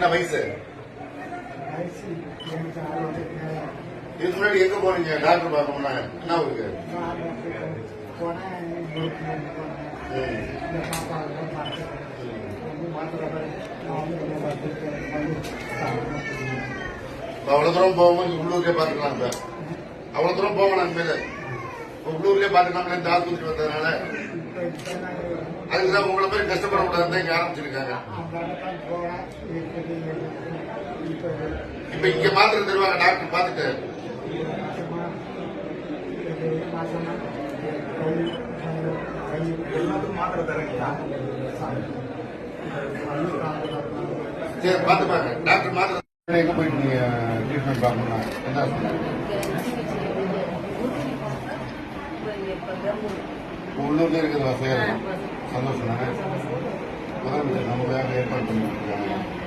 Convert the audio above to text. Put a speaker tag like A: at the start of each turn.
A: என்ன வயசு? இதுக்கு முன்னாடி எங்க போனீங்க? டாக்டர் பார்க்கணும்னா என்ன இப்ப அவ்வளவு தூரம் போகும்போது உள்ளூர்லயே பாத்துக்கலாம் இப்ப. அவ்வளவு தூரம் போவோம் நாங்க மேல உள்ளூர்லயே பாத்துக்கலாம் இந்த ஆஸ்பத்திரி வந்ததுனால. அதுக்குதான் உங்களை மாதிரி கஷ்டப்படக்கூடாதுன்னு இங்க ஆரம்பிச்சிருக்காங்க.
B: இப்ப
A: இங்க மாத்திரை தருவாங்க டாக்டர்
B: கை
C: எல்லாத்துக்கும் மாத்திரை தரீங்களா
A: சரி பார்த்து பாருங்க. டாக்டர் மாத்திரை எங்க போயிட்டு நீங்க ட்ரீட்மெண்ட் பார்க்கணும்னா? என்ன உள்ளூர்ல இருக்கிற வசதியாக சந்தோஷம் தானே? முதலமைச்சர் நமக்காக ஏற்பாடு பண்ணி கொடுத்துருக்காங்க